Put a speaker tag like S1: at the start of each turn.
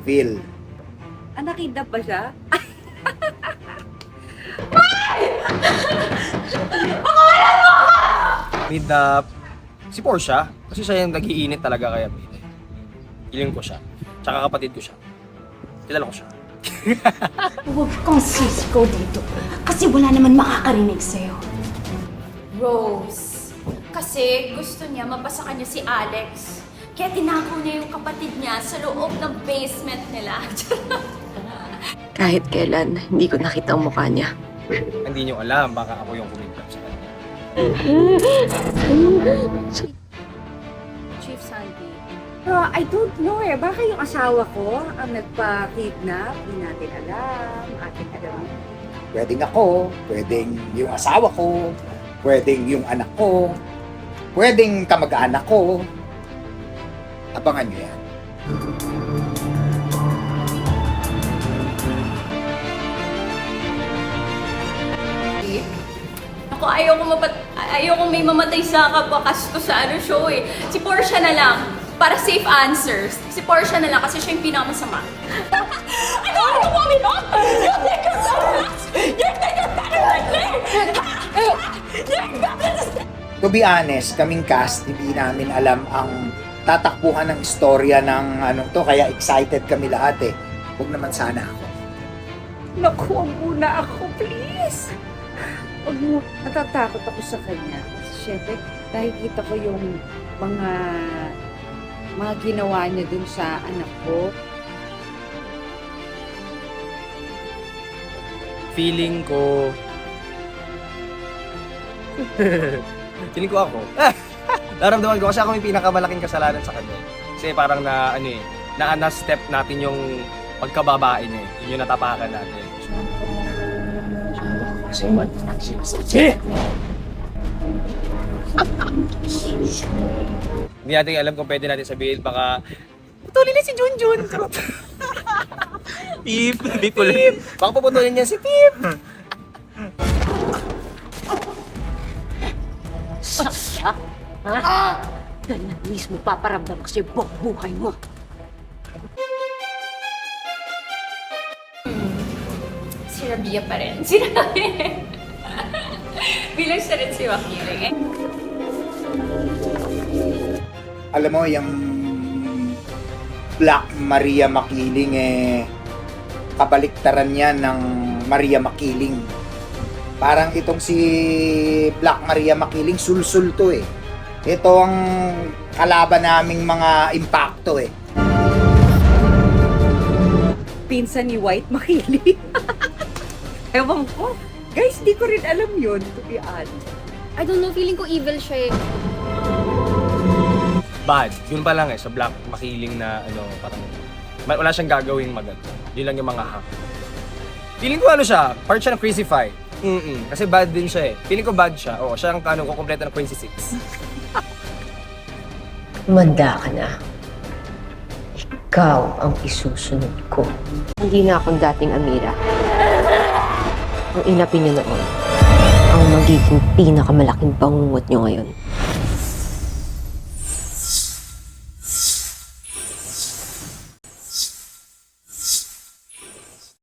S1: Phil.
S2: Ah, nakidnap ba siya?
S3: The... Si Portia. Kasi siya yung nagiinit talaga kaya Phil. Feeling ko siya. Tsaka kapatid ko siya. Kilala ko siya.
S4: Huwag kang sisigaw dito. Kasi wala naman makakarinig sa'yo.
S5: Rose. Kasi gusto niya mapasa kanya si Alex. Kaya tinakaw niya yung kapatid niya sa loob ng basement nila.
S6: Kahit kailan, hindi ko nakita ang mukha niya.
S3: Hindi niyo alam, baka ako yung kumidnap sa kanya.
S2: Chief Sandy. Pero I don't know eh. Baka yung asawa ko ang nagpa-kidnap. Hindi natin alam. Ating alam.
S1: Pwedeng ako, pwedeng yung asawa ko, pwedeng yung anak ko, pwedeng kamag-anak ko. Abangan nyo yan.
S5: Ako, ayaw ko mapat... Ayaw ko may mamatay sa kapakasto sa ano show eh. Si Portia na lang. Para safe answers. Si Portia na lang kasi siya yung pinakamasama. ano? Ano mo kami no? You think you're so nuts? You think you're better than me? You're better than
S1: To be honest, kaming cast, hindi namin alam ang tatakbuhan ng istorya ng anong to, kaya excited kami lahat eh. Huwag naman sana ako.
S2: Naku, muna ako, please. Huwag mo. Natatakot ako sa kanya. Kasi syempre, nakikita ko yung mga mga ginawa niya dun sa anak ko.
S3: Feeling ko... Feeling ko ako. Naramdaman ko kasi ako yung pinakamalaking kasalanan sa kanya. Kasi parang na, ano eh, na, na step natin yung pagkababae niya eh. Yun yung natapakan natin. Kasi man, Hindi natin alam kung pwede natin sabihin baka putulin na si Junjun. Charot. Pip! Pip ulit. Baka puputulin niya si Pip.
S4: Ha? Ganyan mismo paparamdam ko sa'yo buong buhay mo.
S5: Si Rabia pa rin. Si Rabia. Bilang siya rin si Wakiling eh.
S1: Alam mo, yung Black Maria Makiling eh, kabaliktaran niya ng Maria Makiling. Parang itong si Black Maria Makiling, sulsul to eh. Ito ang kalaban naming mga impacto eh.
S2: Pinsan ni White Makili. Ewan ko. Guys, di ko rin alam yun, to be honest.
S7: I don't know, feeling ko evil siya eh.
S3: bad. Yun pa lang eh, sa black makiling na ano, parang ma- wala siyang gagawing maganda. Yun lang yung mga hack. Feeling ko ano siya, part siya ng Crazy-Fy. Mm Kasi bad din siya eh. Feeling ko bad siya. Oo, siya ang ano, kukumpleto ng Crazy Six.
S6: Manda ka na. Ikaw ang isusunod ko. Hindi na akong dating Amira. Ang inapin niyo noon, ang magiging pinakamalaking bangungot niyo ngayon.